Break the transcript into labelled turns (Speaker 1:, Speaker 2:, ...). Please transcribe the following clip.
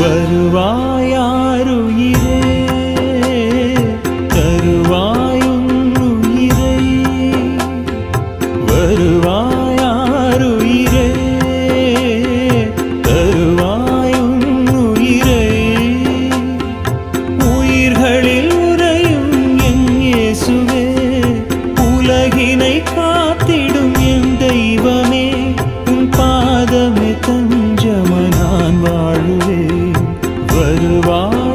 Speaker 1: வருவாயாருயிரே தருவாயுயிருே வருவாயாருயிரே தருவாயுயிருே உயிர்களில் உரையும் என் இயேசுவே உலகினை காத்திடும் என் தெய்வமே உன் பாதமே தஞ்சம நான் வா வருவார்